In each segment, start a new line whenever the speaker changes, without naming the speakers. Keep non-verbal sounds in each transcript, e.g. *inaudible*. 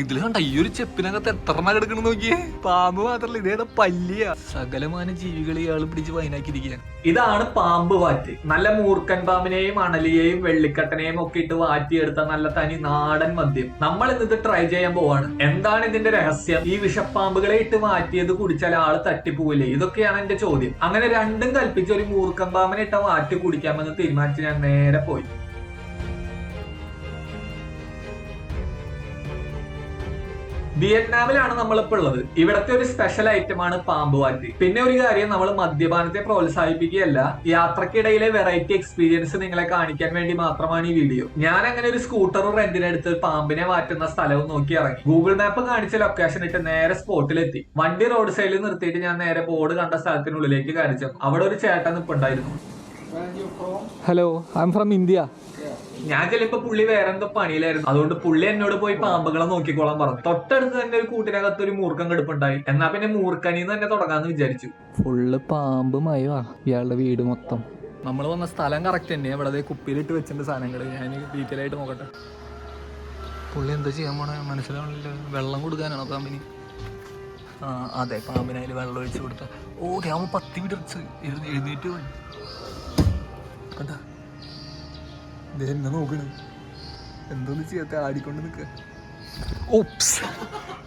ഇതിൽ കണ്ട ഈ ഒരു ചെപ്പിനകത്ത് എത്ര എണ്ണം കിടക്കണം നോക്കിയേ? പാമ്പ് മാത്രല്ല ഇതേതാ പല്ലിയ. സകലമാന ജീവികളെ ഇയാൾ പിടിച്ച് വയനാക്കിയിരിക്കുകയാണ്.
ഇതാണ് പാമ്പ് വാറ്റ്. നല്ല മൂർക്കൻ പാമ്പിനെയും അണലിയെയും വെള്ളിക്കട്ടനെയും ഒക്കെ ഇട്ട് വാറ്റിയെടുത്ത നല്ല തനി നാടൻ മദ്യം. നമ്മൾ ഇന്നിത് ട്രൈ ചെയ്യാൻ പോവാണ്. എന്താണ് ഇതിന്റെ രഹസ്യം? ഈ വിഷപ്പാമ്പുകളെ ഇട്ട് മാറ്റിയത് കുടിച്ചാൽ ആൾ തട്ടിപ്പോവില്ലേ? ഇതൊക്കെയാണ് എന്റെ ചോദ്യം. അങ്ങനെ രണ്ടും കൽപ്പിച്ച ഒരു മൂർക്കൻ പാമ്പിനെ ഇട്ട വാറ്റ് കുടിക്കാമെന്ന് തീരുമാനിച്ച് ഞാൻ നേരെ പോയി. വിയറ്റ്നാമിലാണ് നമ്മളിപ്പോൾ ഉള്ളത്. ഇവിടത്തെ ഒരു സ്പെഷ്യൽ ഐറ്റം ആണ് പാമ്പ് വാറ്റി. പിന്നെ ഒരു കാര്യം നമ്മൾ മദ്യപാനത്തെ പ്രോത്സാഹിപ്പിക്കുകയല്ല യാത്രക്കിടയിലെ വെറൈറ്റി എക്സ്പീരിയൻസ് നിങ്ങളെ കാണിക്കാൻ വേണ്ടി മാത്രമാണ് ഈ വീഡിയോ ഞാൻ അങ്ങനെ ഒരു സ്കൂട്ടർ റെന്റിനെടുത്ത് പാമ്പിനെ മാറ്റുന്ന സ്ഥലവും നോക്കി ഇറങ്ങി. ഗൂഗിൾ മാപ്പ് കാണിച്ച ലൊക്കേഷൻ ഇട്ട് നേരെ സ്പോട്ടിലെത്തി. വണ്ടി റോഡ് സൈഡിൽ നിർത്തിയിട്ട് ഞാൻ നേരെ ബോർഡ് കണ്ട സ്ഥലത്തിനുള്ളിലേക്ക് കാണിച്ചു അവിടെ ഒരു ചേട്ടൻ നിപ്പുണ്ടായിരുന്നു
hello I M from India
ഞാൻ ചിലപ്പോ പുള്ളി വേറെ എന്തോ പണിയിലായിരുന്നു. അതുകൊണ്ട് പുള്ളി എന്നോട് പോയി പാമ്പുകളെ നോക്കിക്കോളാൻ പറഞ്ഞു. തൊട്ടടുത്ത് തന്നെ ഒരു കൂട്ടിനകത്ത് ഒരു മൂർഖം കെടുപ്പുണ്ടായി. എന്നാ പിന്നെ മൂർഖനിന്ന് തന്നെ തുടങ്ങാന്ന് വിചാരിച്ചു.
ഫുള്ള് പാമ്പ് മയവാ ഇയാളുടെ വീട് മൊത്തം. നമ്മൾ വന്ന സ്ഥലം കറക്റ്റ് തന്നെ. ഇവിടെ കുപ്പിയിലിട്ട് വെച്ചിട്ടുണ്ട് സാധനങ്ങൾ ഞാൻ ഡീറ്റെയിൽ ആയിട്ട് നോക്കട്ടെ. പുള്ളി എന്താ ചെയ്യാൻ പോണേ? മനസ്സിലാവണില്ല. വെള്ളം കൊടുക്കാനാണോ പാമ്പിന്. ആ അതെ പാമ്പിനായി വെള്ളം ഒഴിച്ച് കൊടുത്ത. ഓ ഞാൻ പത്തി വിടർച്ച് എഴുന്നേറ്റ് പോയി. കണ്ടാ? ദേ എന്നെ നോക്കണ്. എന്തോന്ന് ചെയ്യാത്ത? ആടിക്കൊണ്ട് നിൽക്കുക ഓപ്സ്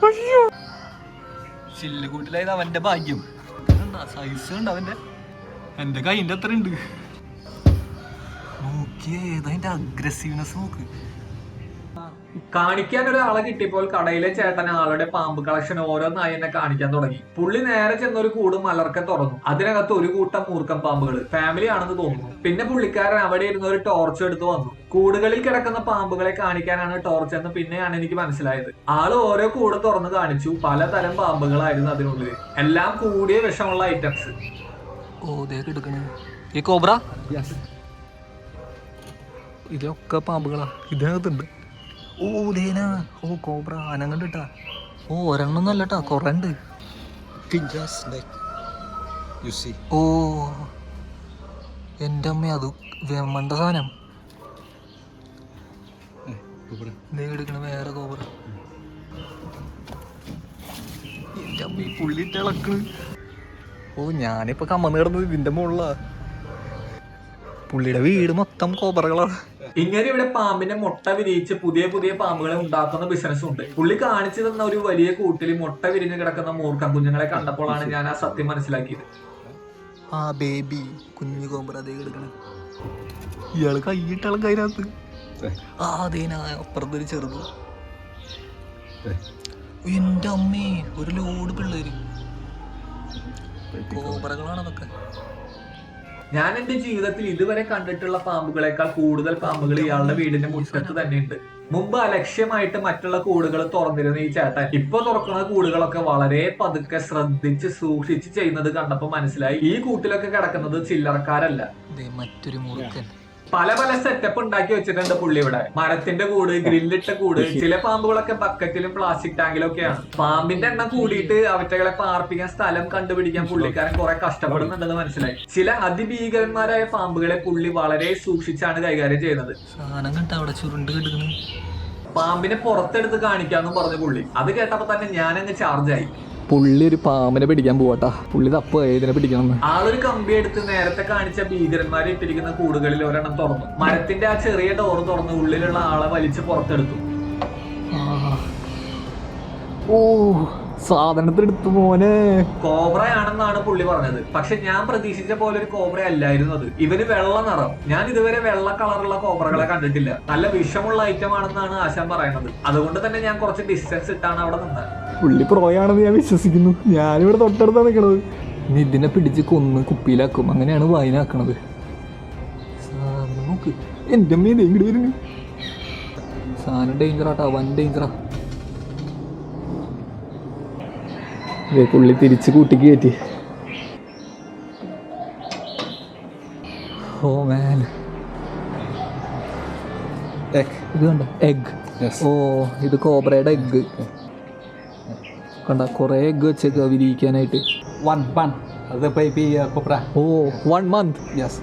അയ്യോ. ചില്ലുകൂട്ടിലായത് അവന്റെ ഭാഗ്യം. സൈസ് ഉണ്ട് അവന്റെ? എന്റെ കൈന്റെ അത്ര ഉണ്ട് നോക്കിയേ ഏതാ അഗ്രസീവ്നെസ് നോക്ക്.
കാണിക്കാൻ ഒരാളെ കിട്ടിയപ്പോൾ കടയിലെ ചേട്ടൻ ആളുടെ പാമ്പ് കളക്ഷൻ ഓരോന്നായി എന്നെ കാണിക്കാൻ തുടങ്ങി. പുള്ളി നേരെ ചെന്നൊരു കൂട് മലർക്കെ തുറന്നു. അതിനകത്ത് ഒരു കൂട്ടം മൂർക്കം പാമ്പുകൾ ഫാമിലി ആണെന്ന് തോന്നുന്നു. പിന്നെ പുള്ളിക്കാരൻ അവിടെ ഇരുന്ന് ഒരു ടോർച്ച് എടുത്ത് വന്നു. കൂടുകളിൽ കിടക്കുന്ന പാമ്പുകളെ കാണിക്കാനാണ് ടോർച്ച് എന്ന് പിന്നെയാണ് എനിക്ക് മനസ്സിലായത്. ആൾ ഓരോ കൂട് തുറന്ന് കാണിച്ചു. പലതരം പാമ്പുകളായിരുന്നു അതിനുള്ളിൽ എല്ലാം കൂടിയ വിഷമുള്ള ഐറ്റംസ്
ഓ ഈ കോബ്ര ഇതൊക്കെ പാമ്പുകളാ. ഇതിനകത്തുണ്ട് ഓ ദേന ഓ കോബ്ര. ആന കണ്ടിട്ടാ ഓ ഒരെണ്ണം അല്ലട്ടാ കൊറേ ഉണ്ട് ഓ എന്റെ അമ്മ അത് വെമ്മണ്ട സാധനം. എടുക്കണ വേറെ കോബ്ര. എന്റെ അമ്മ ഈ പുള്ളി ഇളക്കണ്. ഓ ഞാനിപ്പോ കമ്മന്ന് കിടന്നത് ഇതിന്റെ മുകളിലാ. പുള്ളിയുടെ വീട് മൊത്തം കോബ്രകളാണ്
ഇങ്ങനെ ഇവിടെ പാമ്പിന്റെ മുട്ട വിരിയിച്ച് പുതിയ പുതിയ പാമ്പുകളെ ഉണ്ടാക്കുന്ന ബിസിനസ് ഉണ്ട്. പുള്ളി കാണിച്ചു തന്ന ഒരു വലിയ കൂട്ടിൽ മുട്ട വിരിഞ്ഞു കിടക്കുന്ന മൂർഖം കുഞ്ഞുങ്ങളെ കണ്ടപ്പോഴാണ് ഞാൻ ആ സത്യം മനസ്സിലാക്കിയത്.
ആ ബേബി കുഞ്ഞു കോബ്ര അതേ കിടക്കണം. ഇയാൾ കൈയിട്ടാളും കൈനകത്ത് ആ അതേനാ അപ്പുറത്തൊരു ചെറുത്. എന്റെ അമ്മേ ഒരു ലോഡ് പിള്ളേര്. കോബ്രകളാണ് അതൊക്കെ.
ഞാൻ എന്റെ ജീവിതത്തിൽ ഇതുവരെ കണ്ടിട്ടുള്ള പാമ്പുകളെക്കാൾ കൂടുതൽ പാമ്പുകൾ ഇയാളുടെ വീടിന്റെ മുറ്റത്ത് തന്നെയുണ്ട്. മുമ്പ് അലക്ഷ്യമായിട്ട് മറ്റുള്ള കൂടുകൾ തുറന്നിരുന്ന ഈ ചേട്ടൻ ഇപ്പൊ തുറക്കുന്ന കൂടുകളൊക്കെ വളരെ പതുക്കെ ശ്രദ്ധിച്ച് സൂക്ഷിച്ച് ചെയ്യുന്നത് കണ്ടപ്പോ മനസ്സിലായി. ഈ കൂട്ടിലൊക്കെ കിടക്കുന്നത് ചില്ലറക്കാരല്ല.
മറ്റൊരു മുറുക്കൻ.
പല പല സെറ്റപ്പ് ഉണ്ടാക്കി വെച്ചിട്ടുണ്ട് പുള്ളി ഇവിടെ. മരത്തിന്റെ കൂട് ഗ്രില്ലിട്ട കൂട് ചില പാമ്പുകളൊക്കെ ബക്കറ്റിലും പ്ലാസ്റ്റിക് ടാങ്കിലും ഒക്കെയാണ്. പാമ്പിന്റെ എണ്ണം കൂടിയിട്ട് അവറ്റകളെ പാർപ്പിക്കാൻ സ്ഥലം കണ്ടുപിടിക്കാൻ പുള്ളിക്കാരൻ കുറെ കഷ്ടപ്പെടുന്നുണ്ടെന്ന് മനസ്സിലായി. ചില അതിഭീകരന്മാരായ പാമ്പുകളെ പുള്ളി വളരെ സൂക്ഷിച്ചാണ് കൈകാര്യം ചെയ്യുന്നത്. പാമ്പിനെ പുറത്തെടുത്ത് കാണിക്കാന്നും പറഞ്ഞു പുള്ളി. അത് കേട്ടപ്പോ തന്നെ ഞാനങ്ങ് ചാർജായി
പുള്ളി ഒരു പാമ്പിനെ പിടിക്കാൻ പോവാട്ടാ. പുള്ളി തപ്പ് ഇതിനെ പിടിക്കണം
ആളൊരു കമ്പി എടുത്ത് നേരത്തെ കാണിച്ച ഭീകരന്മാരെ ഇട്ടിരിക്കുന്ന കൂടുകളിൽ ഒരെണ്ണം തുറന്നു. മരത്തിന്റെ ആ ചെറിയ ഡോർ തുറന്ന് ഉള്ളിലുള്ള ആളെ വലിച്ച് പുറത്തെടുത്തു.
ഓ. സാധനത്തിനെടുത്തു മോനെ.
കോബ്രയാണെന്നാണ് പുള്ളി പറഞ്ഞത്. പക്ഷെ ഞാൻ പ്രതീക്ഷിച്ച പോലെ ഒരു കോബ്ര അല്ലായിരുന്നു അത്. ഇവന് വെള്ള നിറം. ഞാൻ ഇതുവരെ വെള്ള കളറുള്ള കോബ്രകളെ കണ്ടിട്ടില്ല. നല്ല വിഷമുള്ള ഐറ്റം ആണെന്നാണ് ആശാൻ പറയുന്നത്. അതുകൊണ്ട് തന്നെ ഞാൻ കുറച്ച് ഡിസ്റ്റൻസ് ഇട്ടാണ് അവിടെ നിന്നത്.
പുള്ളി പ്രോയാണെന്ന് ഞാൻ വിശ്വസിക്കുന്നു. ഞാനിവിടെ തൊട്ടടുത്താ നിൽക്കണത് ഇനി ഇതിനെ പിടിച്ച് കൊന്ന് കുപ്പിയിലാക്കും. അങ്ങനെയാണ് വായനാക്കണത്. എന്റെ നോക്ക്. എന്റെ അമ്മ ഇങ്ങോട്ട് വരുന്നു. സാധനം ഡേഞ്ചറാട്ടാ വൻ ഡേഞ്ചറാ ദേ പുള്ളി തിരിച്ച് കൂട്ടി കയറ്റി. ഓ മാൻ. ഇത് കണ്ട? എഗ് ഓ ഇത് കോബ്രയുടെ എഗ്ഗ് കണ്ട കുറേ എഗ് വെച്ചേക്ക് വിരിയിക്കാനായിട്ട്
വൺ മന്ത്
ഓ വൺ മന്ത്
യെസ്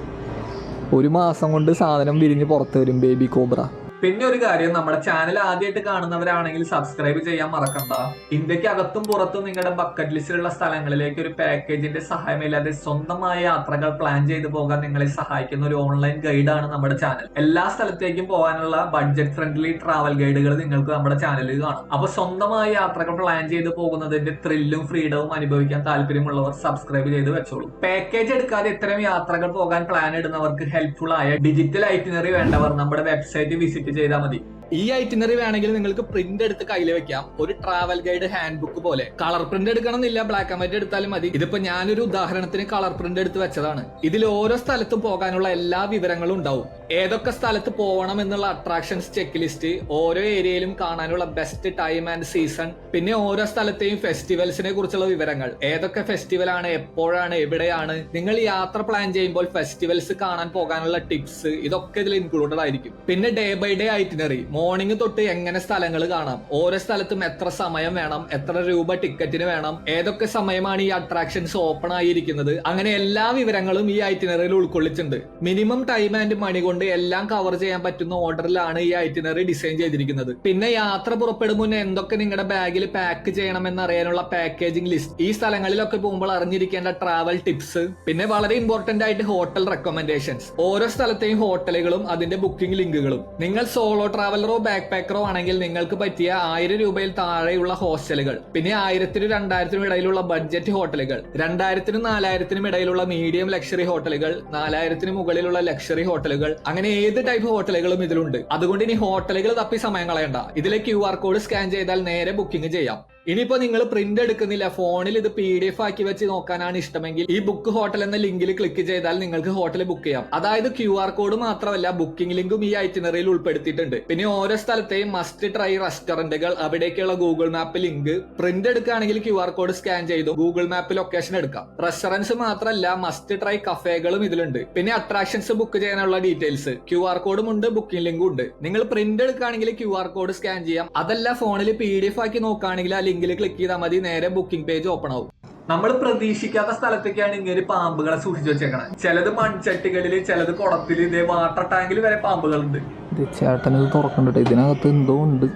ഒരു മാസം കൊണ്ട് സാധനം വിരിഞ്ഞ് പുറത്ത് വരും ബേബി കോബ്ര
പിന്നെ ഒരു കാര്യം നമ്മുടെ ചാനൽ ആദ്യമായിട്ട് കാണുന്നവരാണെങ്കിൽ സബ്സ്ക്രൈബ് ചെയ്യാൻ മറക്കണ്ട. ഇന്ത്യയ്ക്ക് അകത്തും പുറത്തും നിങ്ങളുടെ ബക്കറ്റ് ലിസ്റ്റിലുള്ള സ്ഥലങ്ങളിലേക്ക് ഒരു പാക്കേജിന്റെ സഹായമില്ലാതെ സ്വന്തമായ യാത്രകൾ പ്ലാൻ ചെയ്തു പോകാൻ നിങ്ങളെ സഹായിക്കുന്ന ഒരു ഓൺലൈൻ ഗൈഡാണ് നമ്മുടെ ചാനൽ എല്ലാ സ്ഥലത്തേക്കും പോകാനുള്ള ബഡ്ജറ്റ് ഫ്രണ്ട്ലി ട്രാവൽ ഗൈഡുകൾ നിങ്ങൾക്ക് നമ്മുടെ ചാനലിൽ കാണും. അപ്പൊ സ്വന്തമായ യാത്രകൾ പ്ലാൻ ചെയ്തു പോകുന്നതിന്റെ ത്രില്ലും ഫ്രീഡവും അനുഭവിക്കാൻ താല്പര്യമുള്ളവർ സബ്സ്ക്രൈബ് ചെയ്ത് വെച്ചോളൂ. പാക്കേജ് എടുക്കാതെ ഇത്തരം യാത്രകൾ പോകാൻ പ്ലാൻ ഇടുന്നവർക്ക് ഹെൽപ്ഫുൾ ആയ ഡിജിറ്റൽ ഐറ്റിനറി വേണ്ടവർ നമ്മുടെ വെബ്സൈറ്റ് വിസിറ്റ് ചെയ്താൽ മതി.
ഈ ഐറ്റിനറി വേണമെങ്കിൽ നിങ്ങൾക്ക് പ്രിന്റ് എടുത്ത് കയ്യിൽ വെക്കാം. ഒരു ട്രാവൽ ഗൈഡ് ഹാൻഡ് ബുക്ക് പോലെ. കളർ പ്രിന്റ് എടുക്കണമെന്നില്ല. ബ്ലാക്ക് ആൻഡ് വൈറ്റ് എടുത്താലും മതി. ഇതിപ്പോ ഞാനൊരു ഉദാഹരണത്തിന് കളർ പ്രിന്റ് എടുത്ത് വെച്ചതാണ്. ഇതിൽ ഓരോ സ്ഥലത്തും പോകാനുള്ള എല്ലാ വിവരങ്ങളും ഉണ്ടാവും. ഏതൊക്കെ സ്ഥലത്ത് പോകണം എന്നുള്ള അട്രാക്ഷൻസ് ചെക്ക് ലിസ്റ്റ് ഓരോ ഏരിയയിലും കാണാനുള്ള ബെസ്റ്റ് ടൈം ആൻഡ് സീസൺ പിന്നെ ഓരോ സ്ഥലത്തെയും ഫെസ്റ്റിവൽസിനെ കുറിച്ചുള്ള വിവരങ്ങൾ. ഏതൊക്കെ ഫെസ്റ്റിവൽ ആണ് എപ്പോഴാണ് എവിടെയാണ്? നിങ്ങൾ യാത്ര പ്ലാൻ ചെയ്യുമ്പോൾ ഫെസ്റ്റിവൽസ് കാണാൻ പോകാനുള്ള ടിപ്സ് ഇതൊക്കെ ഇതിൽ ഇൻക്ലൂഡഡ് ആയിരിക്കും. പിന്നെ day by day itinerary morning തൊട്ട് എങ്ങനെ സ്ഥലങ്ങൾ കാണാം? ഓരോ സ്ഥലത്തും എത്ര സമയം വേണം? എത്ര രൂപ ടിക്കറ്റിന് വേണം? ഏതൊക്കെ സമയമാണ് ഈ അട്രാക്ഷൻസ് ഓപ്പൺ ആയിരിക്കുന്നത്? അങ്ങനെ എല്ലാ വിവരങ്ങളും ഈ ഐറ്റിനറിയിൽ ഉൾക്കൊള്ളിച്ചിട്ടുണ്ട്. മിനിമം ടൈം ആൻഡ് മണി കൊണ്ട് എല്ലാം കവർ ചെയ്യാൻ പറ്റുന്ന ഓർഡറിലാണ് ഈ ഐറ്റിനറി ഡിസൈൻ ചെയ്തിരിക്കുന്നത്. പിന്നെ യാത്ര പുറപ്പെടും മുന്നേ എന്തൊക്കെ നിങ്ങളുടെ ബാഗിൽ പാക്ക് ചെയ്യണമെന്ന് അറിയാനുള്ള പാക്കേജിംഗ് ലിസ്റ്റ് ഈ സ്ഥലങ്ങളിലൊക്കെ പോകുമ്പോൾ അറിഞ്ഞിരിക്കേണ്ട ട്രാവൽ ടിപ്സ് പിന്നെ വളരെ ഇമ്പോർട്ടന്റ് ആയിട്ട് ഹോട്ടൽ റെക്കമെൻഡേഷൻസ് ഓരോ സ്ഥലത്തെയും ഹോട്ടലുകളും അതിന്റെ ബുക്കിംഗ് ലിങ്കുകളും നിങ്ങൾ സോളോ ട്രാവലറോ ബാക്ക് പാക്കറോ ആണെങ്കിൽ നിങ്ങൾക്ക് പറ്റിയ ആയിരം രൂപയിൽ താഴെയുള്ള ഹോസ്റ്റലുകൾ പിന്നെ ആയിരത്തിനും രണ്ടായിരത്തിനും ഇടയിലുള്ള ബഡ്ജറ്റ് ഹോട്ടലുകൾ രണ്ടായിരത്തിനും നാലായിരത്തിനും ഇടയിലുള്ള മീഡിയം ലക്ഷറി ഹോട്ടലുകൾ നാലായിരത്തിന് മുകളിലുള്ള ലക്ഷറി ഹോട്ടലുകൾ അങ്ങനെ ഏത് ടൈപ്പ് ഹോട്ടലുകളും ഇതിലുണ്ട്. അതുകൊണ്ട് ഇനി ഹോട്ടലുകൾ തപ്പി സമയം കളയണ്ട. ഇതിലെ ക്യു ആർ കോഡ് സ്കാൻ ചെയ്താൽ നേരെ ബുക്കിംഗ് ചെയ്യാം. ഇനിയിപ്പോ നിങ്ങൾ പ്രിന്റ് എടുക്കുന്നില്ല. ഫോണിൽ ഇത് പി ഡി എഫ് ആക്കി വെച്ച് നോക്കാനാണ് ഇഷ്ടമെങ്കിൽ ഈ ബുക്ക് ഹോട്ടൽ എന്ന ലിങ്കിൽ ക്ലിക്ക് ചെയ്താൽ നിങ്ങൾക്ക് ഹോട്ടൽ ബുക്ക് ചെയ്യാം. അതായത് ക്യു ആർ കോഡ് മാത്രമല്ല ബുക്കിംഗ് ലിങ്കും ഈ ഐറ്റിനറിയിൽ ഉൾപ്പെടുത്തിയിട്ടുണ്ട്. പിന്നെ ഓരോ സ്ഥലത്തെയും മസ്റ്റ് ട്രൈ റെസ്റ്റോറന്റുകൾ അവിടേക്കുള്ള ഗൂഗിൾ മാപ്പ് ലിങ്ക്. പ്രിന്റ് എടുക്കുകയാണെങ്കിൽ ക്യു ആർ കോഡ് സ്കാൻ ചെയ്തു ഗൂഗിൾ മാപ്പ് ലൊക്കേഷൻ എടുക്കാം. റെസ്റ്റോറൻസ് മാത്രമല്ല മസ്റ്റ് ട്രൈ കഫേകളും ഇതിലുണ്ട്. പിന്നെ അട്രാക്ഷൻസ് ബുക്ക് ചെയ്യാനുള്ള ഡീറ്റെയിൽസ് ക്യു ആർ കോഡും ഉണ്ട് ബുക്കിംഗ് ലിങ്കും ഉണ്ട്. നിങ്ങൾ പ്രിന്റ് എടുക്കുകയാണെങ്കിൽ ക്യു ആർ കോഡ് സ്കാൻ ചെയ്യാം. അതല്ല ഫോണിൽ പി ഡി എഫ് ആക്കി നോക്കുകയാണെങ്കിൽ ലിങ്കിൽ ക്ലിക്ക് ചെയ്താൽ മതി നേരെ ബുക്കിംഗ് പേജ് ഓപ്പൺ ആവും.
നമ്മൾ പ്രതീക്ഷിക്കാത്ത സ്ഥലത്തേക്കാണ് ഇങ്ങനെ പാമ്പുകളെ സൂക്ഷിച്ചു വെച്ചേക്കണത് ചിലത് മൺചട്ടികളിൽ ചിലത് കുളത്തിൽ ഇതേ വാട്ടർ ടാങ്കിൽ വരെ പാമ്പുകളുണ്ട്.
ചേട്ടനത് ചേട്ടൻ ഇത് തുറക്കണ്ടിട്ട്. ഇതിനകത്ത് എന്തോ ഉണ്ട്.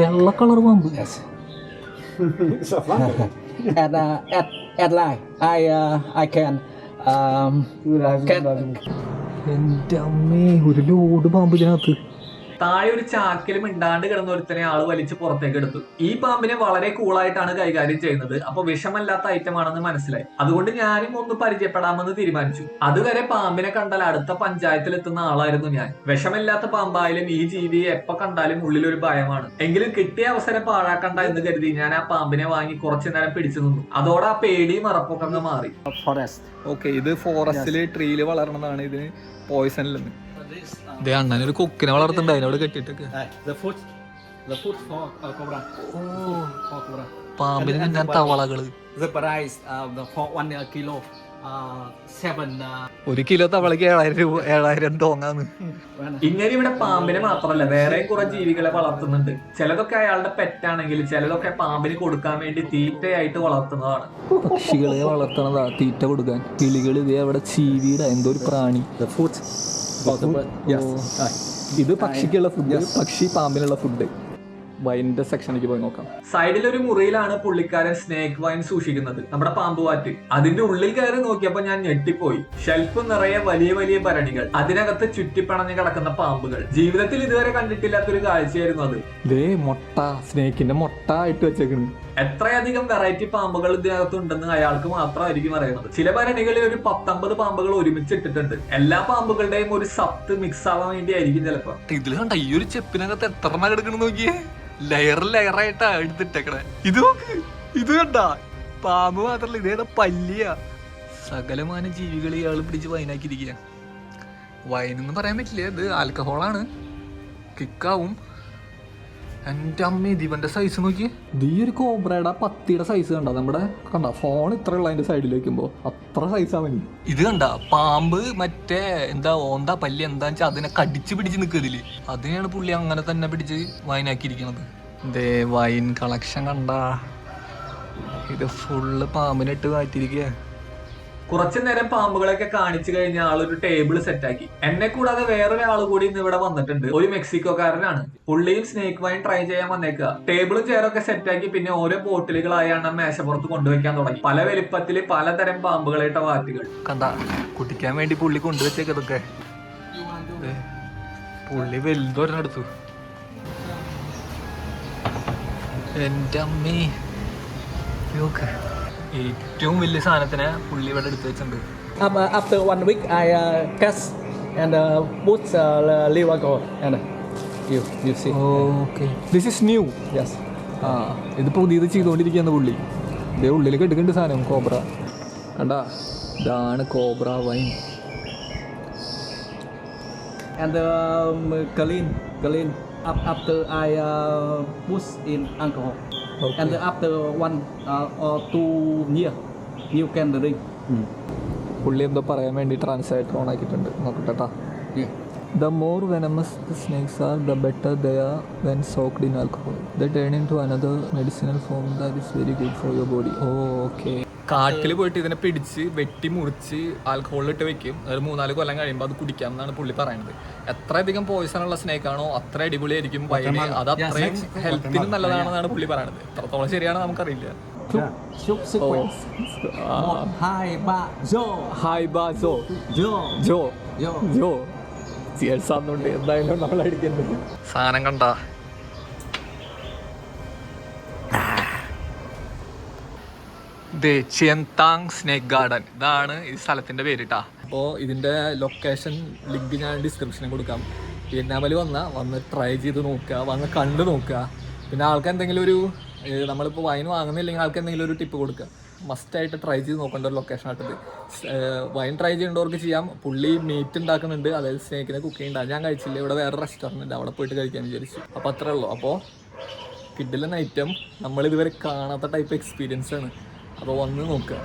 വെള്ള കളർ പാമ്പ്.
At *laughs* *laughs* uh, at at line, I uh, I can
എന്റെ അമ്മേ ഒരു ലോഡ് പാമ്പ് ഇതിനകത്ത്.
താഴെ ഒരു ചാക്കിൽ മിണ്ടാണ്ട് കിടന്ന ഒരുത്തനെ ആൾ വലിച്ച് പുറത്തേക്ക് എടുത്തു. ഈ പാമ്പിനെ വളരെ കൂളായിട്ടാണ് കൈകാര്യം ചെയ്യുന്നത്. അപ്പൊ വിഷമല്ലാത്ത ഐറ്റം ആണെന്ന് മനസ്സിലായി. അതുകൊണ്ട് ഞാനും ഒന്ന് പരിചയപ്പെടാമെന്ന് തീരുമാനിച്ചു. അതുവരെ പാമ്പിനെ കണ്ടാൽ അടുത്ത പഞ്ചായത്തിൽ എത്തുന്ന ആളായിരുന്നു ഞാൻ. വിഷമില്ലാത്ത പാമ്പായാലും ഈ ജീവിയെ എപ്പോ കണ്ടാലും ഉള്ളിലൊരു ഭയമാണ്. എങ്കിലും കിട്ടിയ അവസരം പാഴാക്കണ്ട എന്ന് കരുതി ഞാൻ ആ പാമ്പിനെ വാങ്ങി കുറച്ചു നേരം പിടിച്ചു നിന്നു. അതോടെ ആ പേടി അറപ്പൊക്കെ അങ്ങ് മാറി.
ഫോറസ്റ്റ്
ഓക്കെ ഇത് ഫോറസ്റ്റിൽ ട്രീയിൽ വളരണതാണ് ഇതിന് പോയിസണിലെന്ന് ഒരു കൊക്കിനെ വളർത്തുന്നുണ്ട് അതിനോട് കെട്ടിട്ടൊക്കെ
the food, the food for cobra. For cobra.
പാമ്പിന് തിന്നാൻ തവളകൾ
The price the for one kilo,
ഒരു കിലോ തവളക്ക് ഏഴായിരം രൂപ ഏഴായിരം
തോങ്ങാന്ന്
ഇങ്ങനെ ഇവിടെ പാമ്പിനെ മാത്രമല്ല വേറെ കുറെ ജീവികളെ വളർത്തുന്നുണ്ട്. ചിലതൊക്കെ അയാളുടെ പെറ്റാണെങ്കിൽ ചിലതൊക്കെ പാമ്പിന് കൊടുക്കാൻ വേണ്ടി തീറ്റയായിട്ട് വളർത്തുന്നതാണ്.
പക്ഷികളെ വളർത്തണതാ തീറ്റ കൊടുക്കാൻ. കിളികൾ ഇതേ അവിടെ ചീവിയുടെ എന്തോ ഒരു പ്രാണി. ഇത് പക്ഷിക്കുള്ള ഫുഡ് പക്ഷി പാമ്പിനുള്ള ഫുഡ് വൈന്റെ സെക്ഷനിലേക്ക് പോയി നോക്കാം.
സൈഡിൽ ഒരു മുറിയിലാണ് പുള്ളിക്കാരൻ സ്നേക്ക് വൈൻ സൂക്ഷിക്കുന്നത്. നമ്മുടെ പാമ്പുവാറ്റ് അതിന്റെ ഉള്ളിൽ കയറി നോക്കിയപ്പോ ഞാൻ ഞെട്ടിപ്പോയി. ഷെൽഫ് നിറയെ വലിയ വലിയ ഭരണികൾ. അതിനകത്ത് ചുറ്റിപ്പണഞ്ഞ് കിടക്കുന്ന പാമ്പുകൾ. ജീവിതത്തിൽ ഇതുവരെ കണ്ടിട്ടില്ലാത്തൊരു കാഴ്ചയായിരുന്നു അത്.
ദേ മുട്ട. സ്നേക്കിന്റെ മുട്ട ഇട്ട് വെച്ചേക്കുന്നു
എത്രയധികം വെറൈറ്റി പാമ്പുകൾ ഇതിനകത്ത് ഉണ്ടെന്ന് അയാൾക്ക് മാത്രമായിരിക്കും അറിയുന്നത്. ചില ഭരണികളിൽ ഒരു പത്തൊമ്പത് പാമ്പുകൾ ഒരുമിച്ച് ഇട്ടിട്ടുണ്ട്. എല്ലാ പാമ്പുകളുടെയും ഒരു സത്ത് മിക്സ് ആവാൻ വേണ്ടി ആയിരിക്കും ചിലപ്പോ.
ഇതിൽ കണ്ട ഈ ഒരു ചെപ്പിനകത്ത് എത്ര നോക്കിയേ? ലെയർ ലെയറായിട്ടാ എടുത്തിട്ടേക്കണേ. ഇത് നോക്ക് ഇത് കണ്ട. പാമ്പ് മാത്രല്ല ഇതേടെ പല്ലിയ. സകലമാന ജീവികളെ ഇയാൾ പിടിച്ച് വൈനാക്കിയിരിക്കുക വൈനെന്ന് പറയാൻ പറ്റില്ല ഇത് ആൽക്കഹോളാണ് കിക്കാവും എന്റെ അമ്മ ഇതിവന്റെ സൈസ് നോക്കി ഇത് ഈ ഒരു കോബ്രയുടെ പത്തിയുടെ സൈസ് കണ്ട? നമ്മുടെ കണ്ട? ഫോൺ ഇത്ര ഉള്ള അതിന്റെ സൈഡിൽ വെക്കുമ്പോ. അത്ര സൈസ് അവന് ഇത് കണ്ട? പാമ്പ് മറ്റേ എന്താ ഓന്താ പല്ലി എന്താ വെച്ചാൽ അതിനെ കടിച്ച് പിടിച്ച് നിൽക്കുക ഇതിൽ. അതിനെയാണ് പുള്ളി അങ്ങനെ തന്നെ പിടിച്ച് വൈനാക്കിയിരിക്കണത് ദേ വൈൻ കളക്ഷൻ കണ്ട. ഇത് ഫുള്ള് പാമ്പിനിട്ട് മാറ്റിയിരിക്കുക
കുറച്ചു നേരം പാമ്പുകളൊക്കെ കാണിച്ചു കഴിഞ്ഞ ആളൊരു ടേബിൾ സെറ്റാക്കി എന്നെ കൂടാതെ വേറൊരാൾ കൂടി ഇന്ന് ഇവിടെ വന്നിട്ടുണ്ട്. ഒരു മെക്സിക്കോക്കാരനാണ്. പുള്ളിയും സ്നേക്ക് വൈൻ ട്രൈ ചെയ്യാൻ വന്നേക്കുക ടേബിളും ചെയറൊക്കെ സെറ്റാക്കി പിന്നെ ഓരോ ബോട്ടിലുകളായാണ് മേശപ്പുറത്ത് കൊണ്ടുവയ്ക്കാൻ തുടങ്ങി. പല വലിപ്പത്തിൽ പലതരം പാമ്പുകളായിട്ട വാറ്റുകൾ.
കണ്ട കുടിക്കാൻ വേണ്ടി പുള്ളി കൊണ്ടുവച്ചേക്കതൊക്കെ പുള്ളി വലുതൊരെടുത്തു എന്റെ അമ്മേ. ഏറ്റവും വലിയ സാധനത്തിനെ പുള്ളി ഇവിടെ എടുത്തു വെച്ചിട്ടുണ്ട്
Um, uh, uh, catch and uh, put uh, live ago. And uh, you, you see.
Okay this is new
Yes.
ആ ഇത് പുതിയത് ചെയ്തുകൊണ്ടിരിക്കുകയാണ് പുള്ളി ഇതേ ഉള്ളിലേക്ക് എടുക്കേണ്ട സാധനം കോബ്ര കണ്ടാ ഇതാണ് cobra wine
And um, clean, clean. After I uh, in alcohol. And after one uh, or two year, you can drink.
പുള്ളി എന്തോ പറയാൻ വേണ്ടി ട്രാൻസ്ലേറ്റർ ഓൺ ആക്കിയിട്ടുണ്ട് നോക്കട്ടെ ട്ടാ.
Yeah.
The more venomous the snakes are, the better they are when soaked in alcohol. They turn into another medicinal form that is very good for your body. Oh, okay. കാട്ടിൽ പോയിട്ട് ഇതിനെ പിടിച്ച് വെട്ടി മുറിച്ച് ആൽക്കഹോളിലിട്ട് വെക്കും. ഒരു മൂന്നാൽ കൊല്ലം കഴിയുമ്പോൾ അത് കുടിക്കാം എന്നാണ് പുള്ളി പറയുന്നത്. എത്ര അധികം പോയിസൺ ഉള്ള സ്നേക്ക് ആണോ അത്ര അടിപൊളിയായിരിക്കും ആയിരിക്കും അത് അത്രയും ഹെൽത്തിന് നല്ലതാണെന്നാണ് പുള്ളി പറയുന്നത്. എത്രത്തോളം ശരിയാണ് നമുക്കറിയില്ല. സാധനം sequence. ചിയന്താങ് സ്നേക്ക് ഗാർഡൻ ഇതാണ് ഈ സ്ഥലത്തിന്റെ പേര് അപ്പോ ഇതിന്റെ ലൊക്കേഷൻ ലിങ്ക് ഞാൻ ഡിസ്ക്രിപ്ഷനിൽ കൊടുക്കാം. വിയറ്റ്നാമിൽ വന്ന വന്ന് ട്രൈ ചെയ്ത് നോക്കുക വന്ന് കണ്ടു നോക്കുക. പിന്നെ ആൾക്ക് എന്തെങ്കിലും ഒരു നമ്മളിപ്പോൾ വൈൻ വാങ്ങുന്നില്ലെങ്കിൽ ആൾക്ക് എന്തെങ്കിലും ഒരു ടിപ്പ് കൊടുക്കുക. മസ്റ്റായിട്ട് ട്രൈ ചെയ്ത് നോക്കേണ്ട ഒരു ലൊക്കേഷൻ ആയിട്ടത് വൈൻ ട്രൈ ചെയ്യേണ്ടവർക്ക് ചെയ്യാം. പുള്ളി മീറ്റ് ഉണ്ടാക്കുന്നുണ്ട്. അതായത് സ്നേക്കിനെ കുക്ക് ചെയ്യുന്നുണ്ട് ഞാൻ കഴിച്ചില്ല. ഇവിടെ വേറെ റെസ്റ്റോറന്റ് ഉണ്ട്. അവിടെ പോയിട്ട് കഴിക്കാൻ വിചാരിച്ചു. അപ്പോൾ അത്രേ ഉള്ളൂ. അപ്പോൾ കിഡിലെന്ന ഐറ്റം നമ്മളിതുവരെ കാണാത്ത ടൈപ്പ് എക്സ്പീരിയൻസ് ആണ്. അപ്പോൾ വന്ന് നോക്കുക